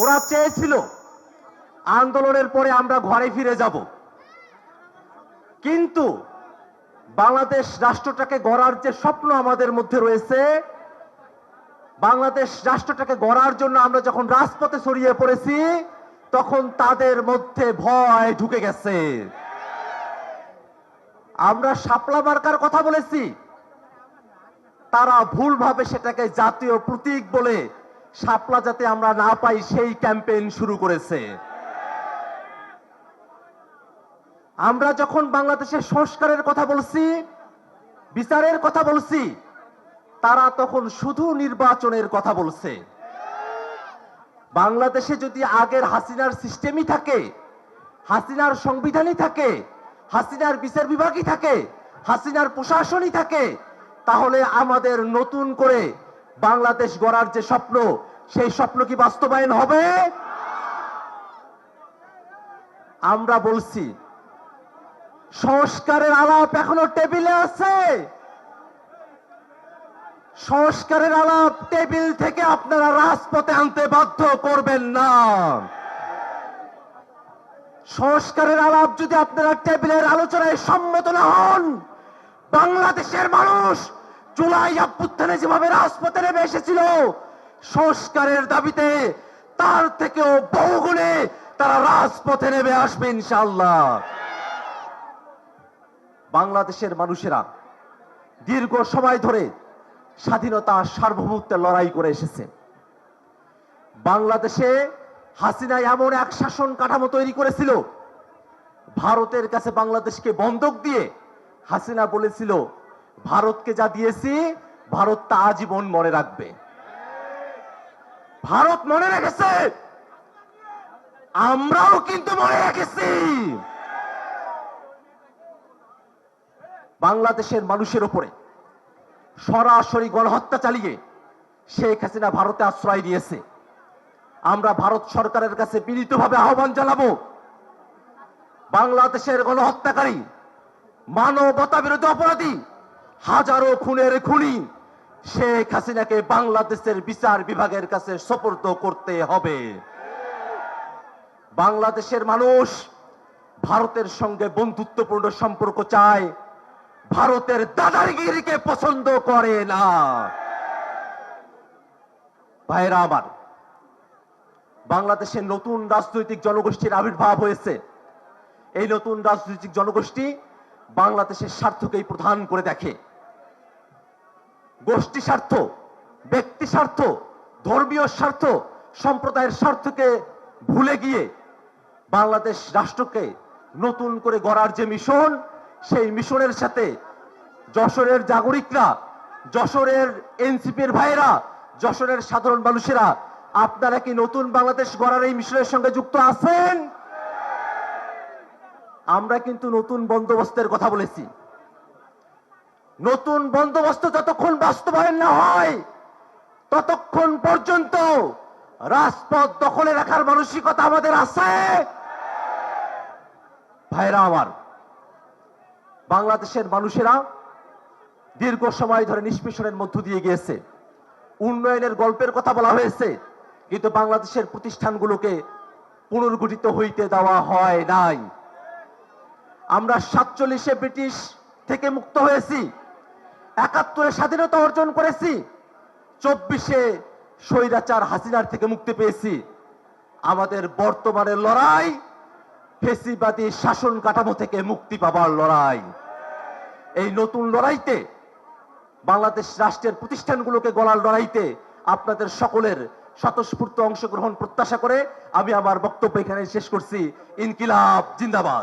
ওরা চেয়েছিল আন্দোলনের পরে আমরা ঘরে ফিরে যাব। কিন্তু বাংলাদেশ রাষ্ট্রটাকে গড়ার যে স্বপ্ন আমাদের মধ্যে রয়েছে, বাংলাদেশ রাষ্ট্রটাকে গড়ার জন্য আমরা যখন রাজপথে ছড়িয়ে পড়েছি, তখন তাদের মধ্যে ভয় ঢুকে গেছে। আমরা শাপলা মার্কার কথা বলেছি, তারা ভুলভাবে সেটাকে জাতীয় প্রতীক বলে শাপলা যাতে আমরা না পাই, সেই ক্যাম্পেইন শুরু করেছে। আমরা যখন বাংলাদেশের সংস্কারের কথা বলছি, বিচারের কথা বলছি, তারা তখন শুধু নির্বাচনের কথা বলছে। বাংলাদেশে যদি আগের হাসিনার সিস্টেমই থাকে, হাসিনার সংবিধানই থাকে, হাসিনার বিচার বিভাগই থাকে, হাসিনার প্রশাসনই থাকে, তাহলে আমাদের নতুন করে বাংলাদেশ গড়ার যে স্বপ্ন, সেই স্বপ্ন কি বাস্তবায়ন হবে? আমরা বলছি, সংস্কারের আলাপ এখনও টেবিলে আছে। সংস্কারের আলাপ টেবিল থেকে আপনারা রাজপথে আনতে বাধ্য করবেন না। সংস্কারের আলাপ যদি আপনারা টেবিলের আলোচনায় সম্মত না হন, বাংলাদেশের মানুষ জুলাই অভ্যুত্থানে যেভাবে রাজপথে নেমে এসেছিল, সংস্কারের দাবিতে তার থেকেও বহুগুণে তারা রাজপথে নেমে আসবে ইনশাল্লাহ বাংলাদেশের মানুষেরা দীর্ঘ সময় ধরে স্বাধীনতা সার্বভৌমত্বের লড়াই করে এসেছে। বাংলাদেশে হাসিনা এমন এক শাসন কাঠামো তৈরি করেছিল, ভারতের কাছে বাংলাদেশকে বন্ধক দিয়ে হাসিনা বলেছিল ভারতকে যা দিয়েছি, ভারত তা আজীবন মনে রাখবে। ভারত মনে রেখেছে। আমরাও কিন্তু মনে রেখেছি। বাংলাদেশের মানুষের উপরে সরাসরি গণহত্যা চালিয়ে শেখ হাসিনা ভারতে আশ্রয় দিয়েছে আমরা ভারত সরকারের কাছে বিনীতভাবে আহ্বান জানাব, বাংলাদেশের গণহত্যাকারী মানবতা বিরোধী অপরাধী হাজারো খুনের খুনি শেখ হাসিনাকে বাংলাদেশের বিচার বিভাগের কাছে সোপর্দ করতে হবে। বাংলাদেশের মানুষ ভারতের সঙ্গে বন্ধুত্বপূর্ণ সম্পর্ক চায়, ভারতের দাদারগিরিকে পছন্দ করে না। ভাইরা আমার বাংলাদেশের নতুন রাজনৈতিক জনগোষ্ঠীর আবির্ভাব হয়েছে। এই নতুন রাজনৈতিক জনগোষ্ঠী বাংলাদেশের স্বার্থকেই প্রধান করে দেখে। গোষ্ঠী স্বার্থ, ব্যক্তি স্বার্থ, ধর্মীয় স্বার্থ, সম্প্রদায়ের স্বার্থকে ভুলে গিয়ে বাংলাদেশ রাষ্ট্রকে নতুন করে গড়ার যে মিশন, সেই মিশনের সাথে যশোরের জাগরিকরা, যশোরের এনসিপির ভাইয়েরা, যশোরের সাধারণ মানুষেরা, আপনারা কি নতুন বাংলাদেশ গড়ার এই মিশনের সঙ্গে যুক্ত আছেন? আমরা কিন্তু নতুন বন্দোবস্তের কথা বলেছি। নতুন বন্দোবস্ত যতক্ষণ বাস্তবায়ন না হয়, ততক্ষণ পর্যন্ত রাজপথ দখলে রাখার মানসিকতা আমাদের আছে। ভাইরা আমার, বাংলাদেশের মানুষেরা দীর্ঘ সময় ধরে নিষ্পেষণের মধ্য দিয়ে গিয়েছে। উন্নয়নের গল্পের কথা বলা হয়েছে, কিন্তু বাংলাদেশের প্রতিষ্ঠানগুলোকে পুনর্গঠিত হইতে দেওয়া হয় নাই। আমরা সাতচল্লিশে ব্রিটিশ থেকে মুক্ত হয়েছি। একাত্তরে স্বাধীনতা অর্জন করেছি। চব্বিশে স্বৈরাচার হাসিনার থেকে মুক্তি পেয়েছি। আমাদের বর্তমানের লড়াই ফেসিবাদী শাসন কাঠামো থেকে মুক্তি পাবার লড়াই। এই নতুন লড়াইতে, বাংলাদেশ রাষ্ট্রের প্রতিষ্ঠানগুলোকে গলার লড়াইতে আপনাদের সকলের স্বতঃস্ফূর্ত অংশগ্রহণ প্রত্যাশা করে আমি আমার বক্তব্য এখানে শেষ করছি। ইনকিলাব, জিন্দাবাদ।